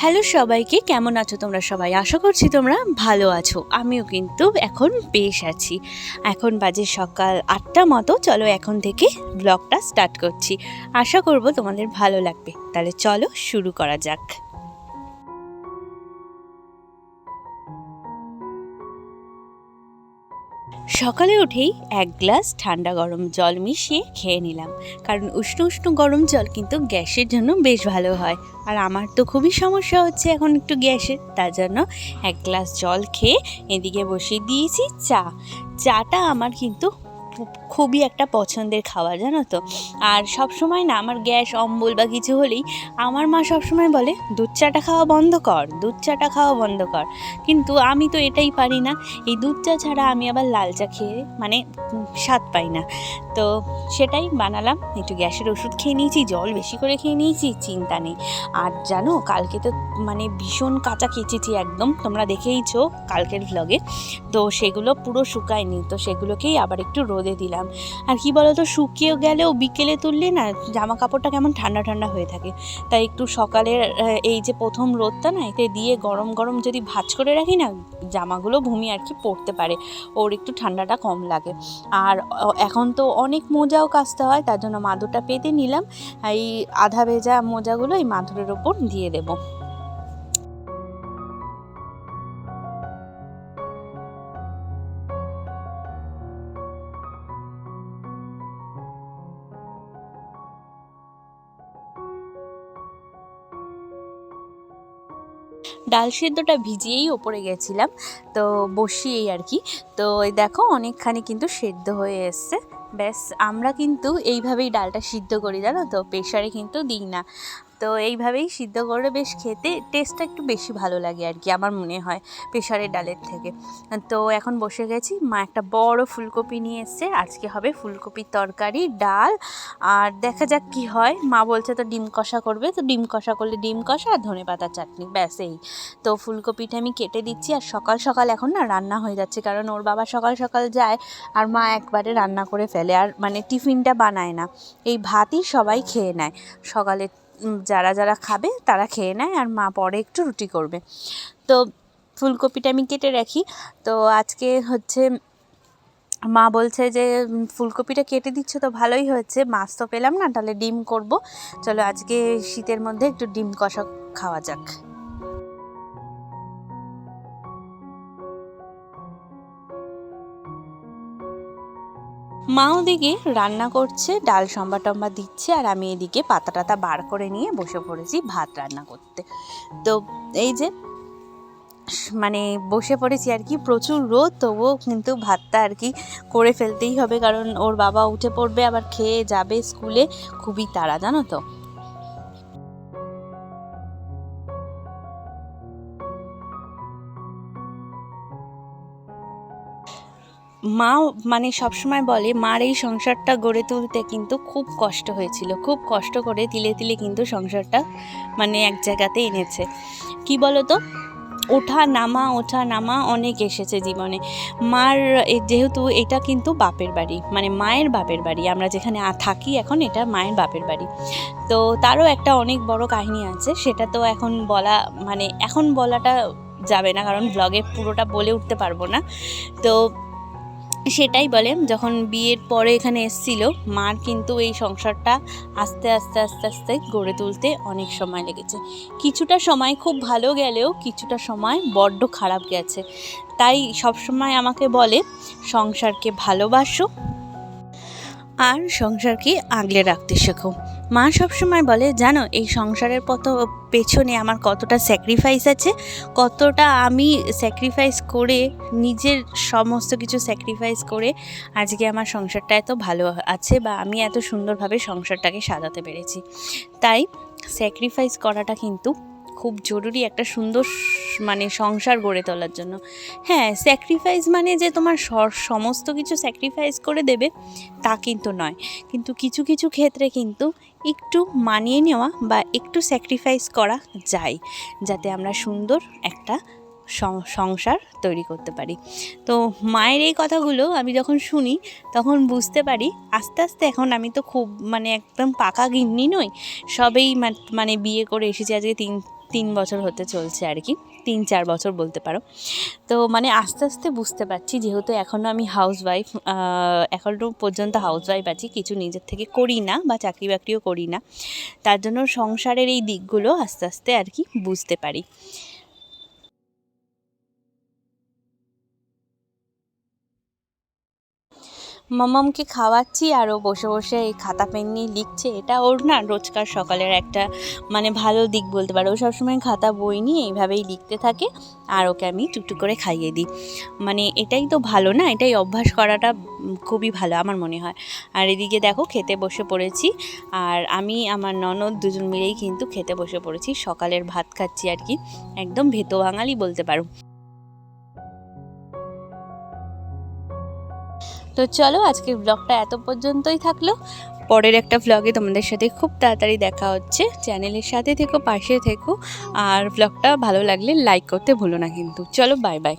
Hello সবাইকে, কেমন আছো তোমরা সবাই? আশা করছি তোমরা ভালো আছো। আমিও কিন্তু এখন বেশ আছি। এখন বাজে সকাল আটটা মতো, চলো এখন থেকে ব্লগটা স্টার্ট করছি। আশা করব তোমাদের ভালো লাগবে। তাহলে চলো শুরু করা যাক। সকালে উঠেই এক গ্লাস ঠান্ডা গরম জল মিশিয়ে খেয়ে নিলাম। কারণ উষ্ণ উষ্ণ গরম জল কিন্তু গ্যাসের জন্য বেশ ভালো হয়। আর আমার তো খুবই সমস্যা হচ্ছে এখন একটু গ্যাসের, তার জন্য এক গ্লাস জল খেয়ে এদিকে বসিয়ে দিয়েছি চা। চাটা আমার কিন্তু খুবই একটা পছন্দের খাবার, জানো তো। আর সব সময় না, আমার গ্যাস, অম্বল বা কিছু হলেই আমার মা সব সময় বলে, দুধ চাটা খাওয়া বন্ধ কর, দুধ চাটা খাওয়া বন্ধ কর। কিন্তু আমি তো এটাই পারি না। এই দুধ চা ছাড়া আমি আবার লাল চা খেয়ে মানে স্বাদ পাই না। তো সেটাই বানালাম। একটু গ্যাসের ওষুধ খেয়ে নিয়েছি, জল বেশি করে খেয়ে নিয়েছি, চিন্তা নেই। আর জানো, কালকে তো মানে ভীষণ কাঁচা কেচেছি একদম, তোমরা দেখেইছো কালকের ভ্লগে তো সেগুলো পুরো শুকায়নি, তো সেগুলোকেই আবার একটু রোদে দিলাম। আর কি বলো তো শুকিয়ে গেলেও বিকেলে তুললে না জামা কাপড়টা কেমন ঠান্ডা ঠান্ডা হয়ে থাকে। তাই একটু সকালের এই যে প্রথম রোদটা না, এতে দিয়ে গরম গরম যদি ভাঁজ করে রাখি না, জামাগুলো ভূমি আর কি পড়তে পারে। ওর একটু ঠান্ডাটা কম লাগে। আর এখন তো অনেক মোজাও কাচতে হয়, তার জন্য মাদুরটা পেতে নিলাম। এই আধা ভেজা মোজাগুলো এই মাদুরের ওপর দিয়ে দেবো। ডাল সেদ্ধটা ভিজিয়েই ওপরে গেছিলাম, তো বসিয়েই আর কি। তো দেখো, অনেকখানি কিন্তু সেদ্ধ হয়ে এসছে। ব্যাস আমরা কিন্তু এইভাবেই ডালটা সিদ্ধ করি জানো তো? প্রেশারে কিন্তু দিই না। তো এইভাবেই সিদ্ধ করে বেশ খেতে টেস্টটা একটু বেশি ভালো লাগে আর কি, আমার মনে হয় প্রেশারের ডালের থেকে। তো এখন বসে গেছি, মা একটা বড় ফুলকপি নিয়ে এসছে, আজকে হবে ফুলকপির তরকারি, ডাল। আর দেখা যাক কি হয়, মা বলছে তো ডিম কষা করবে, তো ডিম কষা করলে ডিম কষা আর ধনে পাতার চাটনি, ব্যাস এই। তো ফুলকপিটা আমি কেটে দিচ্ছি আর সকাল সকাল এখন না রান্না হয়ে যাচ্ছে, কারণ ওর বাবা সকাল সকাল যায় আর মা একবারে রান্না করে ফেলে, আর মানে টিফিনটা বানায় না। এই ভাতই সবাই খেয়ে নেয় সকালে যারা যারা খাবে তারা খেয়ে নেয় আর মা পরে একটু রুটি করবে। তো ফুলকপিটা আমি কেটে রাখি। তো আজকে হচ্ছে মা বলছে যে ফুলকপিটা কেটে দিচ্ছ তো ভালোই হয়েছে, মাছ তো পেলাম না, তাহলে ডিম করব। চলো আজকে শীতের মধ্যে একটু ডিম কষা খাওয়া যাক। মা ওদিকে রান্না করছে, ডাল সম্বা টম্বা দিচ্ছে আর আমি এদিকে পাতা টাতা বার করে নিয়ে বসে পড়েছি ভাত রান্না করতে। তো এই যে মানে বসে পড়েছি আর কি, প্রচুর রোদ, তবুও কিন্তু ভাতটা আর কি করে ফেলতেই হবে কারণ ওর বাবা উঠে পড়বে, আবার খেয়ে যাবে স্কুলে, খুবই তাড়া, জানো তো? মা মানে সবসময় বলে, মার এই সংসারটা গড়ে তুলতে কিন্তু খুব কষ্ট হয়েছিল। খুব কষ্ট করে তিলে তিলে কিন্তু সংসারটা মানে এক জায়গাতে এনেছে। কি বলো তো ওঠা নামা ওঠা নামা অনেক এসেছে জীবনে। মার যেহেতু এটা কিন্তু বাপের বাড়ি মানে মায়ের বাপের বাড়ি, আমরা যেখানে থাকি এখন এটা মায়ের বাপের বাড়ি। তো তারও একটা অনেক বড় কাহিনী আছে, সেটা তো এখন বলা মানে এখন বলাটা যাবে না, কারণ ব্লগে পুরোটা বলে উঠতে পারব না। তো সেটাই বলে। যখন বিয়ের পরে এখানে এসছিল, মার কিন্তু এই সংসারটা আস্তে আস্তে আস্তে আস্তে গড়ে তুলতে অনেক সময় লেগেছে। কিছুটা সময় খুব ভালো গেলেও কিছুটা সময় বড্ড খারাপ গেছে। তাই সবসময় আমাকে বলে, সংসারকে ভালোবাসো আর সংসারকে আগলে রাখতে শেখো। মা সবসময় বলে, জানো, এই সংসারের পথ পেছনে আমার কতটা স্যাক্রিফাইস আছে, কতটা আমি স্যাক্রিফাইস করে, নিজের সমস্ত কিছু স্যাক্রিফাইস করে আজকে আমার সংসারটা এত ভালো আছে বা আমি এত সুন্দরভাবে সংসারটাকে সাজাতে পেরেছি। তাই স্যাক্রিফাইস করাটা কিন্তু খুব জরুরি একটা সুন্দর মানে সংসার গড়ে তোলার জন্য। হ্যাঁ স্যাক্রিফাইস মানে যে তোমার সমস্ত কিছু স্যাক্রিফাইস করে দেবে, তা কিন্তু নয়। কিন্তু কিছু কিছু ক্ষেত্রে কিন্তু একটু মানিয়ে নেওয়া বা একটু স্যাক্রিফাইস করা যায়, যাতে আমরা সুন্দর একটা সংসার তৈরি করতে পারি। তো মায়ের এই কথাগুলো আমি যখন শুনি, তখন বুঝতে পারি, আস্তে আস্তে এখন আমি তো খুব মানে একদম পাকা গিন্নি নই। সবেই মানে বিয়ে করে এসেছি, আজকে তিন তিন বছর হতে চলছে আর কি, তিন চার বছর বলতে পারো। তো মানে আস্তে আস্তে বুঝতে পারছি যেহেতু এখনও আমি হাউস ওয়াইফ এখনও পর্যন্ত হাউস ওয়াইফ আছি, কিছু নিজের থেকে করি না বা চাকরি বাকরিও করি না। তার জন্য সংসারের এই দিকগুলো আস্তে আস্তে আর কি বুঝতে পারি। মামামকে খাওয়াচ্ছি আর ও বসে বসে এই খাতা পেন নিয়ে লিখছে। এটা ওর না রোজকার সকালের একটা মানে ভালো দিক বলতে পারো। ও সবসময় খাতা বই নিয়ে এইভাবেই লিখতে থাকে আর ওকে আমি টুকটুক করে খাইয়ে দিই। মানে এটাই তো ভালো না? এটাই অভ্যাস করাটা খুবই ভালো আমার মনে হয়। আর এদিকে দেখো খেতে বসে পড়েছি আর আমি, আমার ননদ দুজন মিলেই কিন্তু খেতে বসে পড়েছি। সকালের ভাত খাচ্ছি আর কি। একদম ভেতো বাঙালি বলতে পারো। তো চলো আজকের ব্লগটা এত পর্যন্তই থাকল। পরের একটা ব্লগে তোমাদের সাথে খুব তাড়াতাড়ি দেখা হচ্ছে। চ্যানেলের সাথে থেকো, পাশে থেকো। আর ব্লগটা ভালো লাগলে লাইক করতে ভুলো না কিন্তু। চলো বাই বাই